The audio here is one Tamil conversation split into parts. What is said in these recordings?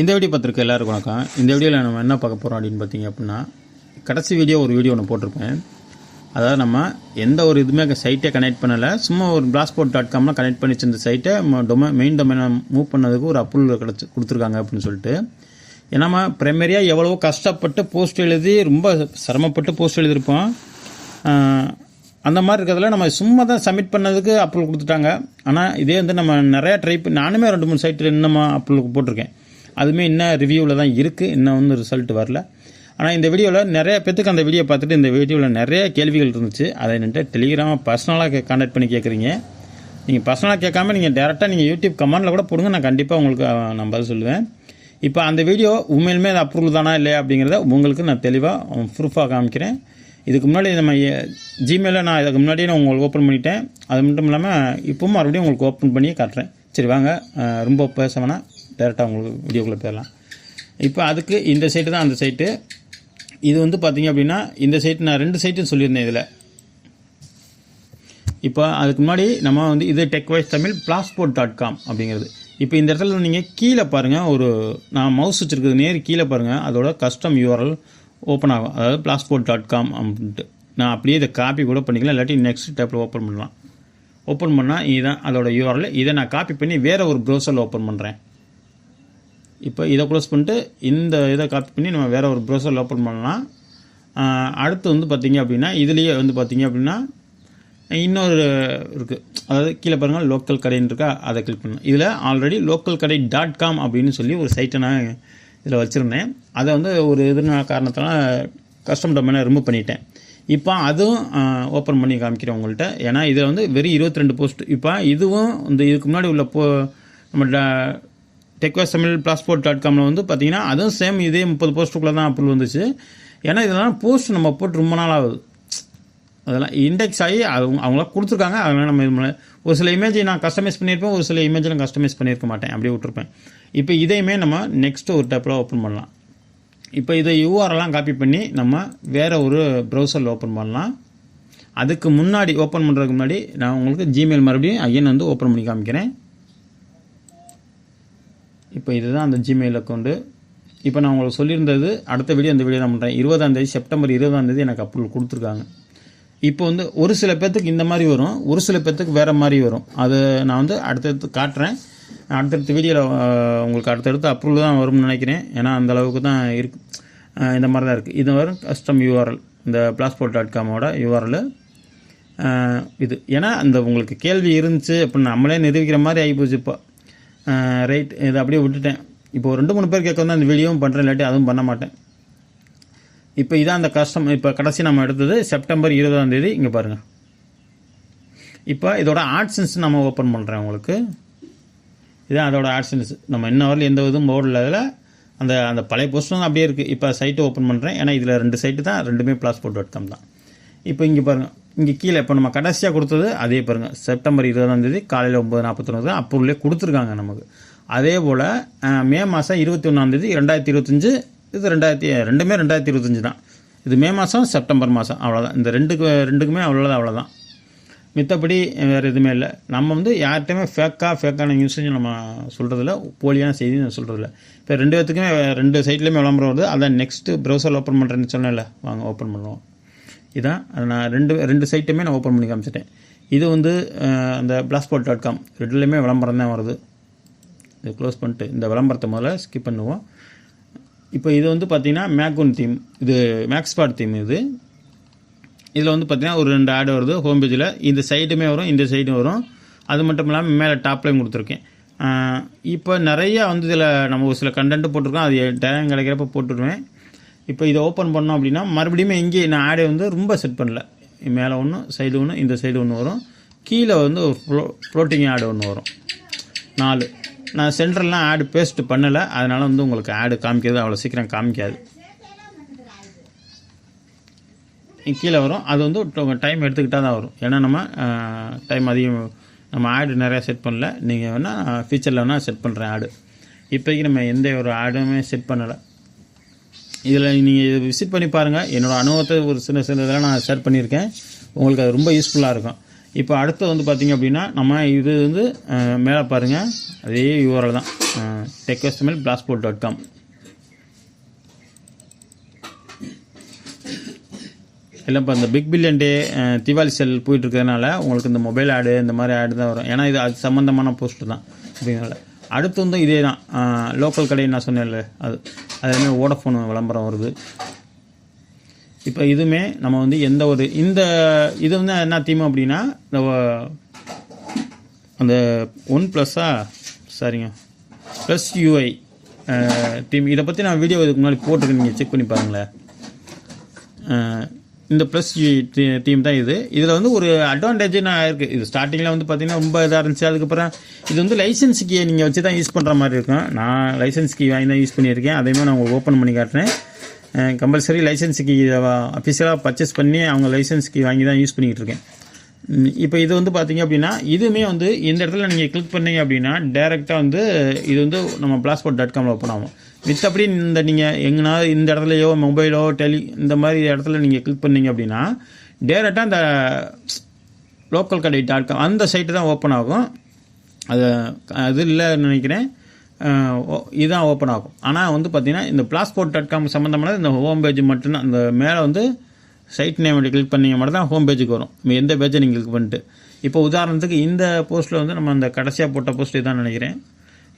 இந்த வீடியோ பார்த்துருக்க எல்லாருக்கும் வணக்கம். இந்த வீடியோவில் நம்ம என்ன பார்க்க போகிறோம் அப்படின்னு பார்த்தீங்க அப்படின்னா கடைசி வீடியோ ஒரு வீடியோ ஒன்று போட்டிருப்பேன். அதாவது நம்ம எந்த ஒரு இதுவுமே சைட்டே கனெக்ட் பண்ணலை. சும்மா ஒரு பிளாஸ்போர்ட் டாட் காம்லாம் கனெக்ட் பண்ணி வச்சிருந்த சைட்டை டொமை மெயின் டொமைனை மூவ் பண்ணதுக்கு ஒரு அப்ரூவல் கிடச்சி கொடுத்துருக்காங்க அப்படின்னு சொல்லிட்டு. ஏன்னா ப்ரைமரியாக எவ்வளவோ கஷ்டப்பட்டு போஸ்ட் எழுதி ரொம்ப சிரமப்பட்டு போஸ்ட் எழுதியிருப்போம். அந்த மாதிரி இருக்கிறதுல நம்ம சும்மா தான் சப்மிட் பண்ணதுக்கு அப்ரூவல் கொடுத்துட்டாங்க. ஆனால் இதே வந்து நம்ம நிறையா ட்ரை பண்ணி நானுமே ரெண்டு மூணு சைட்டில் இன்னும் அப்ரூவலுக்கு போட்டிருக்கேன். அதுவுமே இன்னும் ரிவ்யூவில் தான் இருக்குது இன்னும் வந்து ரிசல்ட் வரல. ஆனால் இந்த வீடியோவில் நிறைய பேத்துக்கு அந்த வீடியோ பார்த்துட்டு இந்த வீடியோவில் நிறைய கேள்விகள் இருந்துச்சு. அதை என்கிட்ட டெலிகிராமாக பர்சனலாக கான்டாக்ட் பண்ணி கேட்குறீங்க நீங்கள் பர்சனலாக கேட்காம நீங்கள் டேரெக்டாக நீங்கள் யூடியூப் கமெண்டில் கூட போடுங்க. நான் கண்டிப்பாக உங்களுக்கு நான் பதில் சொல்லுவேன். இப்போ அந்த வீடியோ உண்மையிலுமே அது அப்ரூவல் தானா இல்லையா அப்படிங்கிறத உங்களுக்கு நான் தெளிவாக ப்ரூஃபாக காமிக்கிறேன். இதுக்கு முன்னாடி நம்ம ஜிமெயிலில் நான் இதுக்கு முன்னாடியே நான் உங்களுக்கு ஓப்பன் பண்ணிட்டேன். அது மட்டும் இல்லாமல் இப்போவும் மறுபடியும் உங்களுக்கு ஓப்பன் பண்ணி காட்டுறேன். சரி வாங்க. ரொம்ப பேச வேணாம் டேரெக்டாக உங்களுக்கு வீடியோக்குள்ளே போயிடலாம். இப்போ அதுக்கு இந்த சைட்டு தான் அந்த சைட்டு இது வந்து பார்த்தீங்க அப்படின்னா இந்த சைட்டு நான் ரெண்டு சைட்டும் சொல்லியிருந்தேன் இதில். இப்போ அதுக்கு முன்னாடி நம்ம வந்து இது tech wise Tamil பிளாஸ்போர்ட் dot com அப்படிங்கிறது. இப்போ இந்த இடத்துல நீங்கள் கீழே பாருங்கள் ஒரு நான் மவுஸ் வச்சுருக்கிறது நேர் கீழே பாருங்கள் அதோட கஸ்டம் யூஆர்எல் ஓப்பன் ஆகும். அதாவது பிளாஸ்போர்ட் டாட் காம் அப்படின்ட்டு. நான் அப்படியே இதை காப்பி கூட பண்ணிக்கலாம் இல்லாட்டி நெக்ஸ்ட் டேப்பில் ஓப்பன் பண்ணலாம். ஓப்பன் பண்ணால் இதுதான் அதோட யூஆர்எல் இதை நான் காப்பி பண்ணி வேறு ஒரு ப்ரௌசரில் ஓப்பன் பண்ணுறேன் இப்போ இதை க்ளோஸ் பண்ணிட்டு இந்த இதை காப்பி பண்ணி நம்ம வேறு ஒரு ப்ரௌசரில் ஓப்பன் பண்ணலாம். அடுத்து வந்து பார்த்திங்க அப்படின்னா இதுலேயே வந்து பார்த்தீங்க அப்படின்னா இன்னொரு இருக்குது அதாவது கீழே பாருங்கள் லோக்கல் கடைன்னு இருக்கா அதை கிளிக் பண்ணலாம் இதில் ஆல்ரெடி லோக்கல் கடை டாட் காம் அப்படின்னு சொல்லி ஒரு சைட்டை நான் இதில் வச்சுருந்தேன். அதை வந்து ஒரு இதுன காரணத்தால் கஸ்டம் டொமைனை ரிமூவ் பண்ணிட்டேன். இப்போ அதுவும் ஓப்பன் பண்ணி காமிக்கிறேன் உங்கள்கிட்ட ஏன்னா இதில் வந்து வெறும் இருபத்தி ரெண்டு போஸ்ட் இப்போ இதுவும் இந்த இதுக்கு முன்னாடி உள்ள போ நம்ம டெக்வாஸ் தமிழ் பிளாஸ்போர்ட் டாட் காமில் வந்து பார்த்தீங்கன்னா அதுவும் சேம் இதே முப்பது போஸ்ட்டுக்குள்ளே தான் அப்ரூவல் வந்துச்சு. ஏன்னா இதெல்லாம் போஸ்ட் நம்ம போட்டு ரொம்ப நாள் ஆகுது. அதெல்லாம் இண்டெக்ஸ் ஆகி அவங்க அவங்களாம் கொடுத்துருக்காங்க. அதனால் நம்ம இது பண்ணல. ஒரு சில இமேஜ் நான் கஸ்டமைஸ் பண்ணியிருப்பேன். ஒரு சில இமேஜை நான் கஸ்டமைஸ் பண்ணியிருக்க மாட்டேன். அப்படியே விட்டுருப்பேன். இப்போ இதையுமே நம்ம நெக்ஸ்ட்டு ஒரு டேப்பில் ஓப்பன் பண்ணலாம். இப்போ இதை யூஆர்எல்லாம் காப்பி பண்ணி நம்ம வேறு ஒரு ப்ரௌசரில் ஓப்பன் பண்ணலாம். அதுக்கு முன்னாடி ஓப்பன் பண்ணுறதுக்கு முன்னாடி நான் உங்களுக்கு ஜிமெயில் மறுபடியும் ஐயன் வந்து ஓப்பன் பண்ணி காமிக்கிறேன். இப்போ இதுதான் அந்த ஜிமெயில் அக்கௌண்ட்டு இப்போ நான் உங்களுக்கு சொல்லியிருந்தது அடுத்த வீடியோ அந்த வீடியோ தான் பண்ணுறேன் இருபதாந்தேதி செப்டம்பர் இருபதாந்தேதி எனக்கு அப்ரூவல் கொடுத்துருக்காங்க. இப்போ வந்து ஒரு சில பேர்த்துக்கு இந்த மாதிரி வரும் ஒரு சில பேர்த்துக்கு வேறு மாதிரி வரும். அது நான் வந்து அடுத்தடுத்து காட்டுறேன். அடுத்தடுத்த வீடியோவில் உங்களுக்கு அடுத்தடுத்து அப்ரூவல் தான் வரும்னு நினைக்கிறேன். ஏன்னா அந்த அளவுக்கு தான் இருக்கு. இந்த மாதிரி தான் இருக்குது இது வரும் கஸ்டம் யூஆர்எல் இந்த பிளாஸ்போர்ட் டாட் காமோட யூஆர்எல் இது. ஏன்னா அந்த உங்களுக்கு கேள்வி இருந்துச்சு அப்படின்னு நம்மளே நிரூபிக்கிற மாதிரி ஆகிப்போச்சு இப்போ. ரைட் இதை அப்படியே விட்டுட்டேன். இப்போ ரெண்டு மூணு பேர் கேட்க வந்து அந்த வீடியோவும் பண்ணுறேன் இல்லாட்டி அதுவும் பண்ண மாட்டேன். இப்போ இதான் அந்த கஷ்டம் இப்போ கடைசி நம்ம எடுத்தது செப்டம்பர் இருபதாம் தேதி. இங்கே பாருங்கள் இப்போ இதோட ஆட்சன்ஸ் நம்ம ஓப்பன் பண்ணுறேன் உங்களுக்கு. இதான் அதோட ஆட்சன்ஸ் நம்ம இன்ன வரல எந்த இதுவும் போர்டில் அதில் அந்த அந்த பழைய போஸ்டும் அப்படியே இருக்குது இப்போ சைட்டு ஓப்பன் பண்ணுறேன் ஏன்னா இதில் ரெண்டு சைட்டு தான் ரெண்டுமே பிளாஸ்போர்ட் டாட் காம் தான் இப்போ இங்கே பாருங்கள் இங்கே கீழே இப்போ நம்ம கடைசியாக கொடுத்தது அதே பாருங்கள் செப்டம்பர் இருபதாம் தேதி காலையில் ஒம்பது நாற்பத்தொன்று தான் அப்ரூவலே கொடுத்துருக்காங்க நமக்கு. அதே போல் மே மாதம் இருபத்தி ஒன்றாந்தேதி ரெண்டாயிரத்தி இருபத்தஞ்சு இது ரெண்டாயிரத்தி ரெண்டுமே ரெண்டாயிரத்தி இருபத்தஞ்சு தான். இது மே மாதம் செப்டம்பர் மாதம் அவ்வளோதான் இந்த ரெண்டுக்கு ரெண்டுக்குமே அவ்வளோதான் அவ்வளோதான் மித்தபடி வேறு எதுவுமே இல்லை. நம்ம வந்து யார்கிட்டையுமே ஃபேக்காக ஃபேக்கான நியூஸையும் நம்ம சொல்கிறதில்ல போலியான செய்தி நான் சொல்கிறதில்ல இப்போ ரெண்டு பேத்துக்குமே ரெண்டு சைட்லேயுமே விளம்பரம் வருது. அதான் நெக்ஸ்ட்டு ப்ரௌசர் ஓப்பன் பண்ணுறேன்னு சொன்னேன்ல. வாங்க ஓப்பன் பண்ணுவோம். இதான். நான் ரெண்டு ரெண்டு சைட்டுமே நான் ஓப்பன் பண்ணி காமிச்சிட்டேன். இது வந்து அந்த பிளாஸ்போர்ட் டாட் காம் ரெண்டுலேயுமே விளம்பரம் தான் வருது. இது க்ளோஸ் பண்ணிட்டு இந்த விளம்பரத்தை முதல்ல ஸ்கிப் பண்ணுவோம். இப்போ இது வந்து பார்த்தீங்கன்னா மேக்ஒன் தீம் இது மேக்ஸ்பாட் தீம் இது. இதில் வந்து பார்த்தீங்கன்னா ஒரு ரெண்டு ஆடு வருது. ஹோம் பேஜில் இந்த சைடுமே வரும் இந்த சைடும் வரும். அது மட்டும் இல்லாமல் மேலே டாப்லையும் கொடுத்துருக்கேன். இப்போ நிறையா வந்து இதில் நம்ம ஒரு சில கண்டென்ட்டு போட்டிருக்கோம். அது டைம் கிடைக்கிறப்ப போட்டுருவேன் இப்போ இதை ஓப்பன் பண்ணோம் அப்படின்னா மறுபடியும் இங்கே நான் ஆடை வந்து ரொம்ப செட் பண்ணல. மேலே ஒன்று சைடு ஒன்று இந்த சைடு ஒன்று வரும். கீழே வந்து ஒரு ஃப்ளோ ஃப்ளோட்டிங் ஆடு ஒன்று வரும். நாலு. நான் சென்டர்லாம் ஆடு பேஸ்ட் பண்ணலை. அதனால் வந்து உங்களுக்கு ஆடு காமிக்கிறது அவ்வளோ சீக்கிரம் காமிக்காது. கீழே வரும். அது வந்து டைம் எடுத்துக்கிட்டால் தான் வரும். ஏன்னா நம்ம டைம் அதிகம் நம்ம ஆடு நிறையா செட் பண்ணல. நீங்கள் வேணால் ஃபியூச்சரில் வேணால் செட் பண்ணுறேன் ஆடு இப்போதைக்கு நம்ம எந்த ஒரு ஆடுமே செட் பண்ணலை. இதில் நீங்கள் இதை விசிட் பண்ணி பாருங்கள் என்னோடய அனுபவத்தை ஒரு சின்ன சின்ன இதெல்லாம் நான் ஷேர் பண்ணியிருக்கேன். உங்களுக்கு அது ரொம்ப யூஸ்ஃபுல்லாக இருக்கும். இப்போ அடுத்து வந்து பார்த்தீங்க அப்படின்னா நம்ம இது வந்து மேலே பாருங்கள் அதே யூஆர்எல் தான். டெக்வெஸ்ட்மெல் பிளாஸ்போர்ட் டாட் காம் இல்லை இப்போ இந்த big billion day Diwali sale போயிட்டு இருக்கிறதுனால உங்களுக்கு இந்த மொபைல் ஆடு இந்த மாதிரி ஆடு தான் வரும். ஏன்னா இது அது சம்மந்தமான போஸ்ட்டு தான். அப்படிங்கிறனால அடுத்து வந்து இதே தான் லோக்கல் கடை நான் சொன்னேன்ல அது அதுமாதிரி வோடஃபோன் விளம்பரம் வருது. இப்போ இதுவுமே நம்ம வந்து எந்த ஒரு இந்த இது வந்து என்ன தீம் அப்படின்னா இந்த அந்த ஒன் ப்ளஸ்ஸா சரிங்க. ப்ளஸ் யூஐ டீம் இதை பற்றி நான் வீடியோ இதுக்கு முன்னாடி போட்டிருக்கேன் நீங்கள் செக் பண்ணி பாருங்களேன். இந்த ப்ளஸ் டீம் தான் இது. இதில் வந்து ஒரு அட்வான்டேஜ் நான் இருக்குது இது ஸ்டார்டிங்கில் வந்து பார்த்தீங்கன்னா ரொம்ப இதாக இருந்துச்சு. அதுக்கப்புறம் இது வந்து லைசன்ஸ் கீயை நீங்கள் வச்சு தான் யூஸ் பண்ணுற மாதிரி இருக்கும். நான் லைசன்ஸ் கீ வாங்கி தான் யூஸ் பண்ணியிருக்கேன். அதையுமே நான் உங்களுக்கு ஓப்பன் பண்ணி காட்டுறேன். கம்பல்சரி லைசன்ஸ் கீ அஃபிஷியலாக பர்ச்சேஸ் பண்ணி அவங்க லைசன்ஸ் கீ வாங்கி தான் யூஸ் பண்ணிக்கிட்டு இருக்கேன். இப்போ இது வந்து பார்த்தீங்க அப்படின்னா இதுவுமே வந்து இந்த இடத்துல நீங்கள் கிளிக் பண்ணீங்க அப்படின்னா டேரெக்டாக வந்து இது வந்து நம்ம பிளாஸ்போர்ட் டாட் காமில் ஓப்பன் ஆகும் மித்தபடி இந்த நீங்கள் எங்கன்னா இந்த இடத்துலையோ மொபைலோ டெலி இந்த மாதிரி இடத்துல நீங்கள் கிளிக் பண்ணீங்க அப்படின்னா டேரெக்டாக அந்த லோக்கல் கடை டாட் காம் அந்த சைட்டு தான் ஓப்பன் ஆகும். அது அது இல்லைன்னு நினைக்கிறேன். ஓ- இதுதான் ஓப்பன் ஆகும். ஆனால் வந்து பார்த்தீங்கன்னா இந்த பிளாஸ்போர்ட் டாட் காம் சம்மந்தமான இந்த ஹோம் பேஜ் மட்டும்தான். அந்த மேலே வந்து சைட் நேம் கிளிக் பண்ணிங்க மட்டும் தான் ஹோம் பேஜுக்கு வரும். நம்ம எந்த பேஜை நீங்கள் கிளிக் பண்ணிட்டு. இப்போ உதாரணத்துக்கு இந்த போஸ்ட்டில் வந்து நம்ம அந்த கடைசியாக போட்ட போஸ்ட் இதான் நினைக்கிறேன்.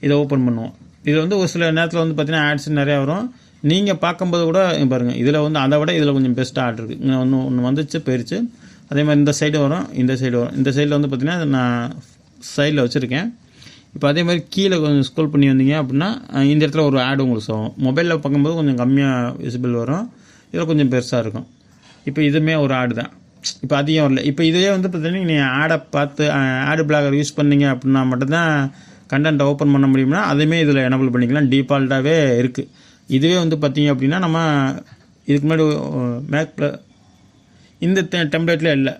இதை ஓப்பன் பண்ணுவோம். இது வந்து ஒரு சில நேரத்தில் வந்து பார்த்திங்கன்னா ஆட்ஸ் நிறையா வரும். நீங்கள் பார்க்கும்போது கூட பாருங்கள் இதில் வந்து அதை விட இதில் கொஞ்சம் பெஸ்ட்டாக ஆட் இருக்குது இங்கே ஒன்று ஒன்று வந்துச்சு போயிடுச்சு அதே மாதிரி இந்த சைடு வரும் இந்த சைடு வரும். இந்த சைடில் வந்து பார்த்திங்கன்னா நான் சைடில் வச்சுருக்கேன். இப்போ அதே மாதிரி கீழே கொஞ்சம் ஸ்க்ரோல் பண்ணி வந்தீங்க அப்படின்னா இந்த இடத்துல ஒரு ஆடு உங்களுக்கு சொல்லும் மொபைலில் பார்க்கும்போது கொஞ்சம் கம்மியாக விசிபிள் வரும். இதில் கொஞ்சம் பெருசாக இருக்கும். இப்போ இதுவுமே ஒரு ஆடு தான். இப்போ அதிகம் வரல இப்போ இதே வந்து பார்த்தீங்கன்னா நீங்கள் ஆடை பார்த்து ஆடு பிளாகர் யூஸ் பண்ணீங்க அப்படின்னா மட்டும்தான் கண்டென்ட்டை ஓப்பன் பண்ண முடியும்னா அதுவுமே இதில் எனபிள் பண்ணிக்கலாம். டிஃபால்ட்டாகவே இருக்குது இதுவே வந்து பார்த்தீங்க அப்படின்னா நம்ம இதுக்கு முன்னாடி மேக் இந்த டெம்ப்ளேட்டில் இல்லை.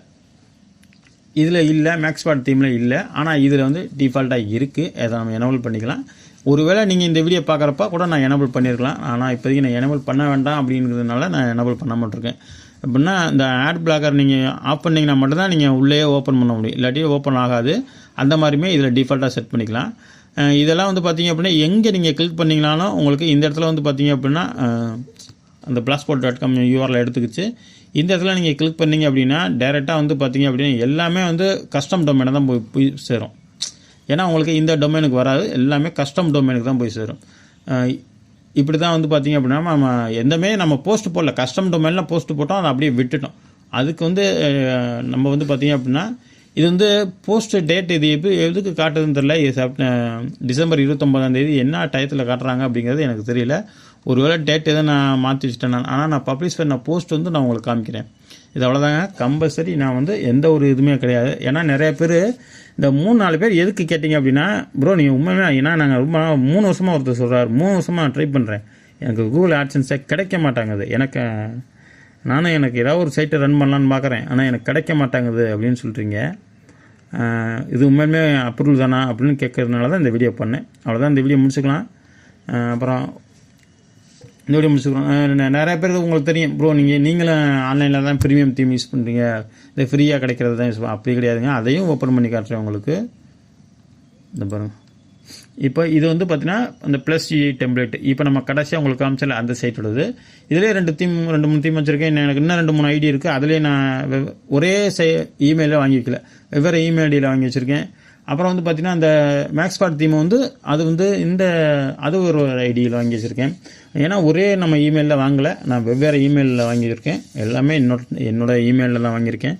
இதில் இல்லை மேக்ஸ்பாட் தீமில் இல்லை. ஆனால் இதில் வந்து டிஃபால்ட்டாக இருக்குது அதை நம்ம எனபிள் பண்ணிக்கலாம். ஒருவேளை நீங்கள் இந்த வீடியோ பார்க்குறப்ப கூட நான் எனபிள் பண்ணியிருக்கலாம் ஆனால் இப்போதைக்கு நான் எனபிள் பண்ண வேண்டாம் அப்படிங்கிறதுனால நான் எனபிள் பண்ண மாட்டிருக்கேன். அப்படின்னா இந்த ஆட் பிளாக்கர் நீங்கள் ஆஃப் பண்ணிங்கன்னா மட்டும்தான் நீங்கள் உள்ளே ஓப்பன் பண்ண முடியும். இல்லாட்டி ஓப்பன் ஆகாது. அந்த மாதிரியுமே இதில் டிஃபால்ட்டாக செட் பண்ணிக்கலாம். இதெல்லாம் வந்து பார்த்தீங்க அப்படின்னா எங்கே நீங்கள் கிளிக் பண்ணிங்கனாலும் உங்களுக்கு இந்த இடத்துல வந்து பார்த்தீங்க அப்படின்னா அந்த பிளாஸ்போர்ட் டாட் காம் யூஆரில் எடுத்துக்கிச்சு. இந்த இடத்துல நீங்கள் கிளிக் பண்ணீங்க அப்படின்னா டேரெக்டாக வந்து பார்த்திங்க அப்படின்னா எல்லாமே வந்து கஸ்டம் டொமைனை தான் போய் போய் சேரும். ஏன்னா உங்களுக்கு இந்த டொமைனுக்கு வராது. எல்லாமே கஸ்டம் டொமைனுக்கு தான் போய் சேரும். இப்படி தான் வந்து பார்த்தீங்க அப்படின்னா நம்ம எந்தமே நம்ம போஸ்ட் போடல. கஸ்டம் டொமைனில் போஸ்ட் போட்டோம் அதை அப்படியே விட்டுட்டோம். அதுக்கு வந்து நம்ம வந்து பார்த்தீங்க அப்படின்னா இது வந்து போஸ்ட் டேட் இது எப்படி எதுக்கு காட்டுதுன்னு தெரியல. இது டிசம்பர் இருபத்தொம்பதாம் தேதி என்ன டயத்தில் காட்டுறாங்க அப்படிங்கிறது எனக்கு தெரியல. ஒருவேளை டேட் எதுவும் நான் மாற்றி வச்சுட்டேன் நான். ஆனால் நான் பப்ளிஷ் பண்ண போஸ்ட் வந்து நான் உங்களுக்கு காமிக்கிறேன். இது அவ்வளோதாங்க கம்பல்சரி நான் வந்து எந்த ஒரு இதுவுமே கிடையாது. ஏன்னா நிறைய பேர் இந்த மூணு நாலு பேர் எதுக்கு கேட்டிங்க அப்படின்னா ப்ரோ நீங்கள் உண்மையுமே ஏன்னா நாங்கள் ரொம்ப மூணு வருஷமாக ஒருத்தர் சொல்கிறார் மூணு வருஷமாக ட்ரை பண்ணுறேன் எனக்கு கூகுள் ஆட்சன்ஸே கிடைக்க மாட்டாங்குது. எனக்கு நானும் எனக்கு ஏதாவது ஒரு சைட்டை ரன் பண்ணலான்னு பார்க்குறேன் ஆனால் எனக்கு கிடைக்க மாட்டாங்குது அப்படின்னு சொல்கிறீங்க இது உண்மையுமே அப்ரூவல் தானா அப்படின்னு கேட்கறதுனால தான் இந்த வீடியோ பண்ணேன். அவ்வளோதான் இந்த வீடியோ முடிச்சுக்கலாம். அப்புறம் வீடியோ முடிச்சுக்கிறோம். நிறைய பேருக்கு உங்களுக்கு தெரியும். ப்ரோ நீங்கள் நீங்களும் ஆன்லைனில் தான் ப்ரீமியம் தீம் யூஸ் பண்ணுறீங்க இது ஃப்ரீயாக கிடைக்கிறது தான் யூஸ் பண்ண அப்படி கிடையாதுங்க. அதையும் ஓப்பன் பண்ணி காட்டுறேன் உங்களுக்கு. இந்த பாருங்க. இப்போ இது வந்து பார்த்தீங்கன்னா அந்த ப்ளஸ் ஜி டெம்ப்ளேட் இப்போ நம்ம கடைசியாக உங்களுக்கு காமிச்சல அந்த சைட் உள்ளது. இதிலே ரெண்டு தீம் ரெண்டு மூணு தீம் வச்சுருக்கேன். எனக்கு இன்னும் ரெண்டு மூணு ஐடி இருக்குது அதிலே நான் ஒரே சை இமெயிலில் வாங்கி வைக்கல வெவ்வேறு இமெயில் ஐடியில் வாங்கி வச்சுருக்கேன். அப்புறம் வந்து பார்த்தீங்கன்னா அந்த மேக்ஸ்பாட் தீமை வந்து அது வந்து இந்த அது ஒரு ஐடியில் வாங்கி வச்சுருக்கேன். ஏன்னா ஒரே நம்ம இமெயிலில் வாங்கலை. நான் வெவ்வேறு இமெயிலில் வாங்கியிருக்கேன் எல்லாமே என்னோட என்னோட இமெயிலில் தான் வாங்கியிருக்கேன்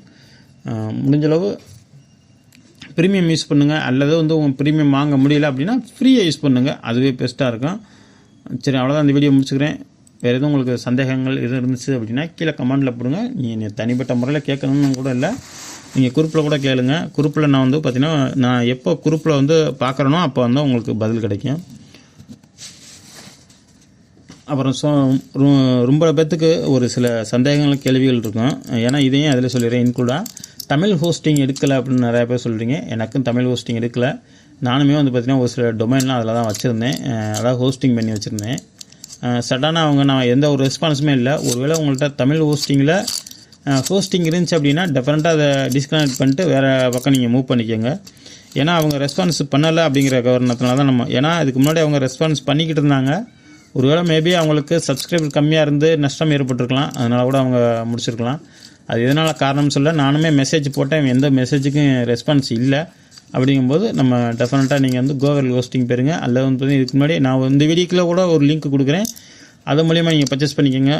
முடிஞ்சளவு ப்ரீமியம் யூஸ் பண்ணுங்கள் அல்லது வந்து உங்கள் ப்ரீமியம் வாங்க முடியல அப்படின்னா ஃப்ரீயாக யூஸ் பண்ணுங்கள் அதுவே பெஸ்ட்டாக இருக்கும். சரி அவ்வளோதான் அந்த வீடியோ முடிச்சுக்கிறேன். வேறு எதுவும் உங்களுக்கு சந்தேகங்கள் எதுவும் இருந்துச்சு அப்படின்னா கீழே கமெண்டில் போடுங்க. நீங்கள் தனிப்பட்ட முறையில் கேட்கணும்னு கூட இல்லை. நீங்கள் குரூப்பில் கூட கேளுங்க. குரூப்பில் நான் வந்து பார்த்தீங்கன்னா நான் எப்போ குரூப்பில் வந்து பார்க்குறேனோ அப்போ வந்து உங்களுக்கு பதில் கிடைக்கும். அப்புறம் சோ ரொம்ப பேர்த்துக்கு ஒரு சில சந்தேகங்கள் கேள்விகள் இருக்கும். ஏன்னா இதையும் அதில் சொல்லிடுறேன் இன்க்ளூடாக தமிழ் ஹோஸ்டிங் எடுக்கலை அப்படின்னு நிறையா பேர் சொல்கிறீங்க எனக்கும் தமிழ் ஹோஸ்டிங் எடுக்கலை. நானுமே வந்து பார்த்திங்கன்னா ஒரு சில டொமைன்லாம் அதில் தான் வச்சுருந்தேன். அதாவது ஹோஸ்டிங் பண்ணி வச்சுருந்தேன். சடனாக அவங்க நான் எந்த ஒரு ரெஸ்பான்ஸுமே இல்லை. ஒருவேளை உங்கள்கிட்ட தமிழ் ஹோஸ்டிங்கில் ஹோஸ்டிங் இருந்துச்சு அப்படின்னா டெஃபினட்டாக அதை டிஸ்கனெக்ட் பண்ணிட்டு வேறு பக்கம் நீங்கள் மூவ் பண்ணிக்கோங்க. ஏன்னா அவங்க ரெஸ்பான்ஸ் பண்ணலை அப்படிங்கிற காரணத்தினால தான் நம்ம ஏன்னா இதுக்கு முன்னாடி அவங்க ரெஸ்பான்ஸ் பண்ணிக்கிட்டு இருந்தாங்க. ஒருவேளை மேபி அவங்களுக்கு சப்ஸ்கிரைபர் கம்மியாக இருந்து நஷ்டம் ஏற்பட்டிருக்கலாம். அதனால் கூட அவங்க முடிச்சிருக்கலாம். அது எதனால் காரணம் சொல்ல நானுமே மெசேஜ் போட்டேன். எந்த மெசேஜுக்கும் ரெஸ்பான்ஸ் இல்லை. அப்படிங்கும்போது நம்ம டெஃபினட்டாக நீங்கள் வந்து கோவர் ஹோஸ்டிங் பெறுங்க அல்லது வந்து பார்த்தீங்கன்னா இதுக்கு முன்னாடி நான் இந்த வீடியோக்குள்ள கூட ஒரு லிங்க் கொடுக்குறேன். அது மூலிமா நீங்கள் பர்ச்சேஸ் பண்ணிக்கோங்க.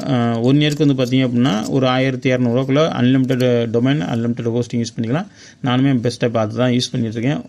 ஒன் இயருக்கு வந்து பார்த்திங்க அப்படின்னா ஒரு ஆயிரத்தி இரநூறுவாக்குள்ளே unlimited domain unlimited hosting use பண்ணிக்கலாம். நானுமே பெஸ்ட்டாக பார்த்து தான் யூஸ் பண்ணிகிட்ருக்கேன்